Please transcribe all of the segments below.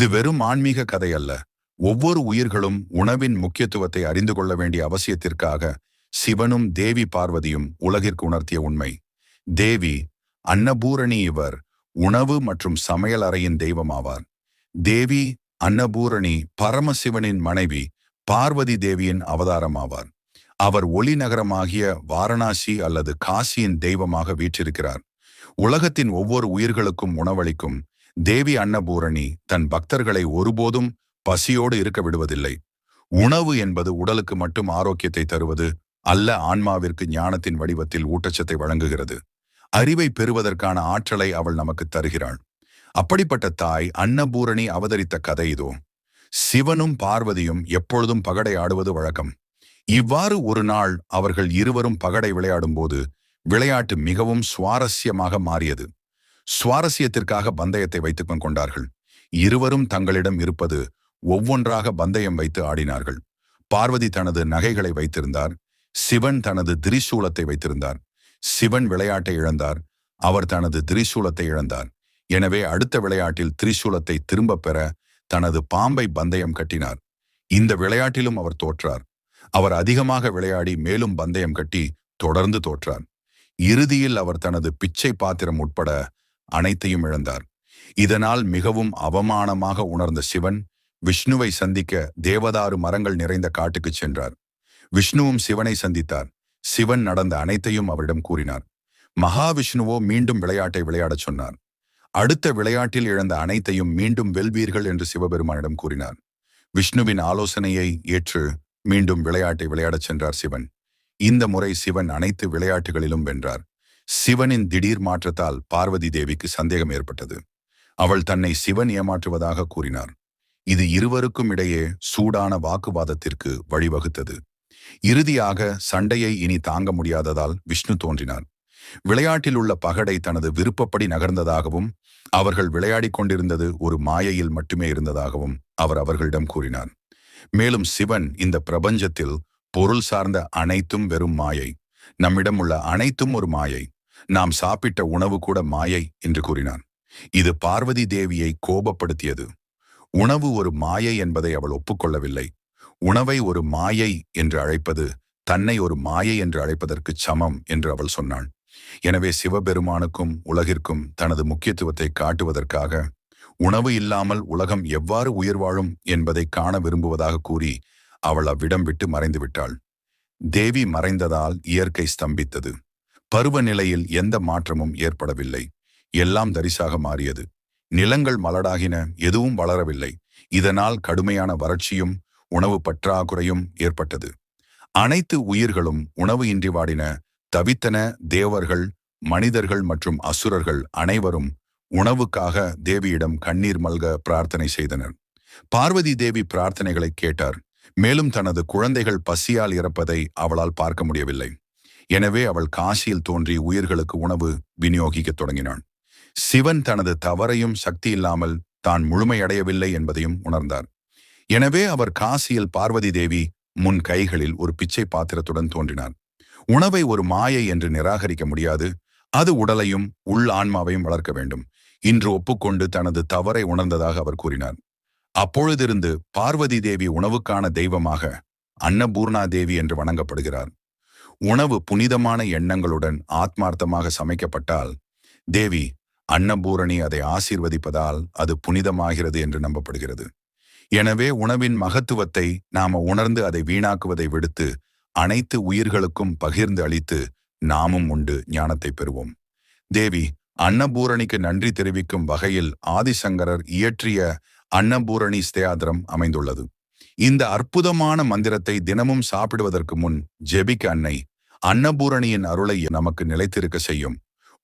இது வெறும் ஆன்மீக கதை அல்ல. ஒவ்வொரு உயிர்களும் உணவின் முக்கியத்துவத்தை அறிந்து கொள்ள வேண்டிய அவசியத்திற்காக சிவனும் தேவி பார்வதியும் உலகிற்கு உணர்த்திய உண்மை. தேவி அன்னபூரணி இவர் உணவு மற்றும் சமையல் அறையின் தெய்வமாவார். தேவி அன்னபூரணி பரமசிவனின் மனைவி பார்வதி தேவியின் அவதாரமாவார். அவர் ஒளி நகரமாகிய வாரணாசி அல்லது காசியின் தெய்வமாக வீற்றிருக்கிறார். உலகத்தின் ஒவ்வொரு உயிர்களுக்கும் உணவளிக்கும் தேவி அன்னபூரணி தன் பக்தர்களை ஒருபோதும் பசியோடு இருக்க விடுவதில்லை. உணவு என்பது உடலுக்கு மட்டும் ஆரோக்கியத்தை தருவது அல்ல ஆன்மாவிற்கு ஞானத்தின் வடிவத்தில் ஊட்டச்சத்தை வழங்குகிறது. அறிவை பெறுவதற்கான ஆற்றலை அவள் நமக்கு தருகிறாள். அப்படிப்பட்ட தாய் அன்னபூரணி அவதரித்த கதை இதோ. சிவனும் பார்வதியும் எப்பொழுதும் பகடை ஆடுவது வழக்கம். இவ்வாறு ஒரு நாள் அவர்கள் இருவரும் பகடை விளையாடும்போது விளையாட்டு மிகவும் சுவாரஸ்யமாக மாறியது. சுவாரஸ்யத்திற்காக பந்தயத்தை வைத்துக் கொண்டார்கள். இருவரும் தங்களிடம் இருப்பது ஒவ்வொன்றாக பந்தயம் வைத்து ஆடினார்கள். பார்வதி தனது நகைகளை வைத்திருந்தார். சிவன் தனது திரிசூலத்தை வைத்திருந்தார். சிவன் விளையாட்டை இழந்தார். அவர் தனது திரிசூலத்தை இழந்தார். எனவே அடுத்த விளையாட்டில் திரிசூலத்தை திரும்பப் பெற தனது பாம்பை பந்தயம் கட்டினார். இந்த விளையாட்டிலும் அவர் தோற்றார். அவர் அதிகமாக விளையாடி மேலும் பந்தயம் கட்டி தொடர்ந்து தோற்றார். இறுதியில் அவர் தனது பிச்சை பாத்திரம் உட்பட அனைத்தையும் இழந்தார். இதனால் மிகவும் அவமானமாக உணர்ந்த சிவன் விஷ்ணுவை சந்திக்க தேவதாரு மரங்கள் நிறைந்த காட்டுக்குச் சென்றார். விஷ்ணுவும் சிவனை சந்தித்தார். சிவன் நடந்த அனைத்தையும் அவரிடம் கூறினார். மகாவிஷ்ணுவோ மீண்டும் விளையாட்டை விளையாடச் சொன்னார். அடுத்த விளையாட்டில் இழந்த அனைத்தையும் மீண்டும் வெல்வீர்கள் என்று சிவபெருமானிடம் கூறினார். விஷ்ணுவின் ஆலோசனையை ஏற்று மீண்டும் விளையாட்டை விளையாடச் சென்றார் சிவன். இந்த முறை சிவன் அனைத்து விளையாட்டுகளிலும் வென்றார். சிவனின் திடீர் மாற்றத்தால் பார்வதி தேவிக்கு சந்தேகம் ஏற்பட்டது. அவள் தன்னை சிவன் ஏமாற்றுவதாக கூறினார். இது இருவருக்கும் இடையே சூடான வாக்குவாதத்திற்கு வழிவகுத்தது. இறுதியாக சண்டையை இனி தாங்க முடியாததால் விஷ்ணு தோன்றினார். விளையாட்டில் உள்ள பகடை தனது விருப்பப்படி நகர்ந்ததாகவும் அவர்கள் விளையாடிக் கொண்டிருந்தது ஒரு மாயையில் மட்டுமே இருந்ததாகவும் அவர் அவர்களிடம் கூறினார். மேலும் சிவன் இந்த பிரபஞ்சத்தில் பொருள் சார்ந்த அனைத்தும் வெறும் மாயை. நம்மிடம் உள்ள அனைத்தும் ஒரு மாயை. நாம் சாப்பிட்ட உணவு கூட மாயை என்று கூறினான். இது பார்வதி தேவியை கோபப்படுத்தியது. உணவு ஒரு மாயை என்பதை அவள் ஒப்புக்கொள்ளவில்லை. உணவை ஒரு மாயை என்று அழைப்பது தன்னை ஒரு மாயை என்று அழைப்பதற்கு சமம் என்று அவள் சொன்னாள். எனவே சிவபெருமானுக்கும் உலகிற்கும் தனது முக்கியத்துவத்தை காட்டுவதற்காக உணவு இல்லாமல் உலகம் எவ்வாறு உயிர் வாழும் என்பதை காண விரும்புவதாக கூறி அவள் அவ்விடம் விட்டு மறைந்து விட்டாள் தேவி மறைந்ததால் இயற்கை ஸ்தம்பித்தது. பருவநிலையில் எந்த மாற்றமும் ஏற்படவில்லை. எல்லாம் தரிசாக மாறியது. நிலங்கள் மலடாகின எதுவும் வளரவில்லை. இதனால் கடுமையான வறட்சியும் உணவு பற்றாக்குறையும் ஏற்பட்டது. அனைத்து உயிர்களும் உணவு இன்றி வாடின தவித்தன தேவர்கள் மனிதர்கள் மற்றும் அசுரர்கள் அனைவரும் உணவுக்காக தேவியிடம் கண்ணீர் மல்க பிரார்த்தனை செய்தனர். பார்வதி தேவி பிரார்த்தனைகளை கேட்டார். மேலும் தனது குழந்தைகள் பசியால் இறப்பதை அவளால் பார்க்க முடியவில்லை. எனவே அவள் காசியில் தோன்றி உயிர்களுக்கு உணவு விநியோகிக்கத் தொடங்கினாள். சிவன் தனது தவறையும் சக்தி இல்லாமல் தான் முழுமையடையவில்லை என்பதையும் உணர்ந்தார். எனவே அவர் காசியில் பார்வதி தேவி முன் கைகளில் ஒரு பிச்சை பாத்திரத்துடன் தோன்றினார். உணவை ஒரு மாயை என்று நிராகரிக்க முடியாது. அது உடலையும் உள் ஆன்மாவையும் வளர்க்க வேண்டும். இன்று ஒப்புக்கொண்டு தனது தவறை உணர்ந்ததாக அவர் கூறினார். அப்பொழுதிருந்து பார்வதி தேவி உணவுக்கான தெய்வமாக அன்னபூர்ணா தேவி என்று வணங்கப்படுகிறார். உணவு புனிதமான எண்ணங்களுடன் ஆத்மார்த்தமாக சமைக்கப்பட்டால் தேவி அன்னபூரணி அதை ஆசீர்வதிப்பதால் அது புனிதமாகிறது என்று நம்பப்படுகிறது. எனவே உணவின் மகத்துவத்தை நாம உணர்ந்து அதை வீணாக்குவதை விடுத்து அனைத்து உயிர்களுக்கும் பகிர்ந்து அளித்து நாமும் உண்டு ஞானத்தை பெறுவோம். தேவி அன்னபூரணிக்கு நன்றி தெரிவிக்கும் வகையில் ஆதிசங்கரர் இயற்றிய அன்னபூரணி ஸ்தேயாதிரம் அமைந்துள்ளது. இந்த அற்புதமான மந்திரத்தை தினமும் சாப்பிடுவதற்கு முன் ஜெபிக்க அன்னை அன்னபூரணியின் அருளை நமக்கு நிலைத்திருக்க செய்யும்.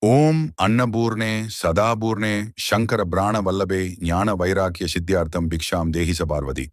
ஓம் அன்னபூர்ணே சதாபூர்ணே சங்கர பிராண வல்லபே ஞான வைராக்கிய சித்தியார்த்தம் பிக்ஷாம் தேகிச பார்வதி.